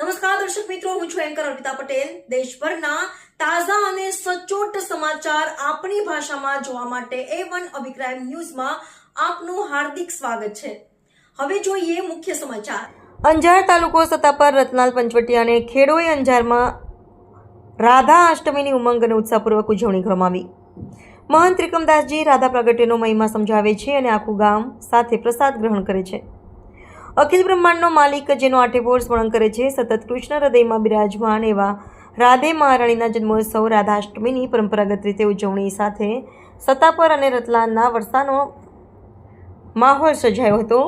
નમસ્કાર, દર્શક મિત્રો, હું છું એન્કર અર્પિતા પટેલ. દેશભરના તાજા અને સચોટ સમાચાર આપણી ભાષામાં જોવા માટે એ વન અભિપ્રાય ન્યૂઝમાં આપનું હાર્દિક સ્વાગત છે. હવે જોઈએ મુખ્ય સમાચાર. અંજાર તાલુકો સત્તા પર રત્નાલ પંચવટી અને ખેડોઈ અંજારમાં રાધા અષ્ટમીની ઉમંગ અને ઉત્સાહપૂર્વક ઉજવણી કરવામાં આવી. મહંત ત્રિકમદાસજી રાધા પ્રાગટ્યનો મહિમા સમજાવે છે અને આખું ગામ સાથે પ્રસાદ ગ્રહણ કરે છે. અખિલ બ્રહ્માંડનો માલિક જેનો આઠેભોર સ્મરણ કરે છે, સતત કૃષ્ણ હૃદયમાં બિરાજમાન એવા રાધે મહારાણીના જન્મોત્સવ રાધાષ્ટમીની પરંપરાગત રીતે ઉજવણી સાથે સત્તાપર અને રતલાનના વરસાનો માહોલ સર્જાયો હતો.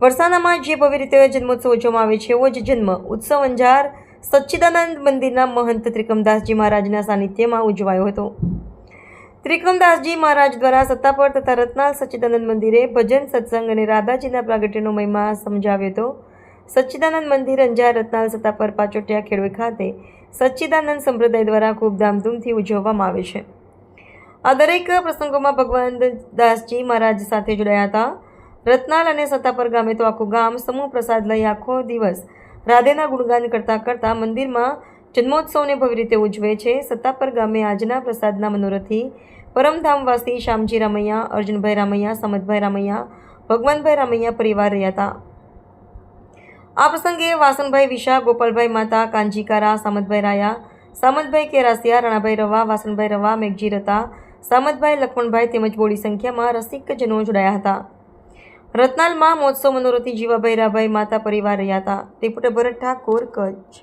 વરસાનામાં જે ભવ્ય રીતે જન્મોત્સવ ઉજવવામાં આવે છે, એવો જ જન્મ ઉત્સવ અંજાર સચ્ચિદાનંદ મંદિરના મહંત ત્રિકમદાસજી મહારાજના સાનિધ્યમાં ઉજવાયો હતો. ત્રિકમદાસજી મહારાજ દ્વારા સત્તાપર તથા રત્નાલ સચ્ચિદાનંદ મંદિરે ભજન, સત્સંગ અને રાધાજીના પ્રાગટ્યનો મહિમા સમજાવ્યો હતો. સચ્ચિદાનંદ મંદિર અંજાર રત્નાલ સત્તાપર પાચોટિયા ખેડવે ખાતે સચ્ચિદાનંદ સંપ્રદાય દ્વારા ખૂબ ધામધૂમથી ઉજવવામાં આવે છે. આ દરેક પ્રસંગોમાં ભગવાન દાસજી મહારાજ સાથે જોડાયા હતા. રત્નાલ અને સત્તાપર ગામે તો આખું ગામ સમૂહ પ્રસાદ લઈ આખો દિવસ રાધેના ગુણગાન કરતાં કરતાં મંદિરમાં જન્મોત્સવને ભવ્ય રીતે ઉજવે છે. સત્તાપર ગામે આજના પ્રસાદના મનોરથી પરમધામવાસી શ્યામજી રામૈયા, અર્જુનભાઈ રામૈયા સમતભાઈ રામૈયા, ભગવાનભાઈ રામૈયા પરિવાર રહ્યા હતા. આ પ્રસંગે વાસણભાઈ વિશા, ગોપાલભાઈ માતા કાંજીકારા સામતભાઈ રાયા, સામતભાઈ કેરાસિયા, રાણાભાઈ રવા, વાસણભાઈ રવા, મેઘજી રતા, સામતભાઈ લખમણભાઈ તેમજ બોડી સંખ્યામાં રસિકજનો જોડાયા હતા. રત્નાલમાં મહોત્સવ મનોરથી જીવાભાઈ રાભાઈ માતા પરિવાર રહ્યા હતા. રિપોર્ટર ભરત ઠાકોર કચ્છ.